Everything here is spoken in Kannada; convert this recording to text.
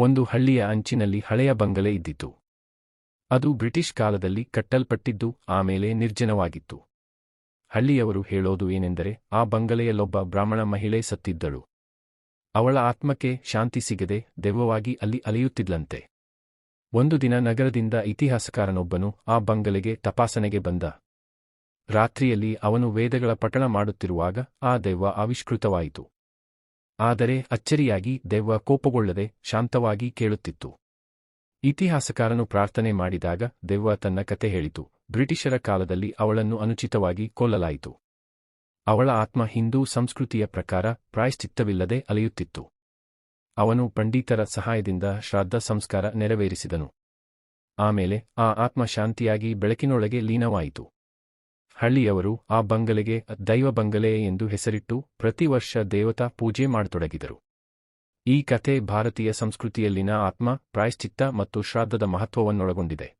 ಒಂದು ಹಳ್ಳಿಯ ಅಂಚಿನಲ್ಲಿ ಹಳೆಯ ಬಂಗಲೆ ಇದ್ದಿತು. ಅದು ಬ್ರಿಟಿಷ್ ಕಾಲದಲ್ಲಿ ಕಟ್ಟಲ್ಪಟ್ಟಿದ್ದು ಆಮೇಲೆ ನಿರ್ಜನವಾಗಿತ್ತು. ಹಳ್ಳಿಯವರು ಹೇಳೋದು ಏನೆಂದರೆ ಆ ಬಂಗಲೆಯಲ್ಲೊಬ್ಬ ಬ್ರಾಹ್ಮಣ ಮಹಿಳೆ ಸತ್ತಿದ್ದಳು. ಅವಳ ಆತ್ಮಕ್ಕೆ ಶಾಂತಿ ಸಿಗದೆ ದೆವ್ವವಾಗಿ ಅಲ್ಲಿ ಅಲೆಯುತ್ತಿದ್ಲಂತೆ. ಒಂದು ದಿನ ನಗರದಿಂದ ಇತಿಹಾಸಕಾರನೊಬ್ಬನು ಆ ಬಂಗಲೆಗೆ ತಪಾಸಣೆಗೆ ಬಂದ. ರಾತ್ರಿಯಲ್ಲಿ ಅವನು ವೇದಗಳ ಪಠಣ ಮಾಡುತ್ತಿರುವಾಗ ಆ ದೆವ್ವ ಆವಿಷ್ಕೃತವಾಯಿತು. ಆದರೆ ಅಚ್ಚರಿಯಾಗಿ ದೆವ್ವ ಕೋಪಗೊಳ್ಳದೆ ಶಾಂತವಾಗಿ ಕೇಳುತ್ತಿತ್ತು. ಇತಿಹಾಸಕಾರನು ಪ್ರಾರ್ಥನೆ ಮಾಡಿದಾಗ ದೆವ್ವ ತನ್ನ ಕತೆ ಹೇಳಿತು. ಬ್ರಿಟಿಷರ ಕಾಲದಲ್ಲಿ ಅವಳನ್ನು ಅನುಚಿತವಾಗಿ ಕೊಲ್ಲಲಾಯಿತು. ಅವಳ ಆತ್ಮ ಹಿಂದೂ ಸಂಸ್ಕೃತಿಯ ಪ್ರಕಾರ ಪ್ರಾಯಶ್ಚಿತ್ತವಿಲ್ಲದೆ ಅಲೆಯುತ್ತಿತ್ತು. ಅವನು ಪಂಡಿತರ ಸಹಾಯದಿಂದ ಶ್ರಾದ್ದ ಸಂಸ್ಕಾರ ನೆರವೇರಿಸಿದನು. ಆಮೇಲೆ ಆ ಆತ್ಮ ಶಾಂತಿಯಾಗಿ ಬೆಳಕಿನೊಳಗೆ ಲೀನವಾಯಿತು. ಹಳ್ಳಿಯವರು ಆ ಬಂಗಲೆಗೆ, ದೈವ ಬಂಗಲೆ ಎಂದು ಹೆಸರಿಟ್ಟು ಪ್ರತಿ ವರ್ಷ ದೇವತಾ ಪೂಜೆ ಮಾಡತೊಡಗಿದರು. ಈ ಕಥೆ ಭಾರತೀಯ ಸಂಸ್ಕೃತಿಯಲ್ಲಿನ ಆತ್ಮ, ಪ್ರಾಯಶ್ಚಿತ್ತ ಮತ್ತು ಶ್ರಾದ್ದದ ಮಹತ್ವವನ್ನೊಳಗೊಂಡಿದೆ.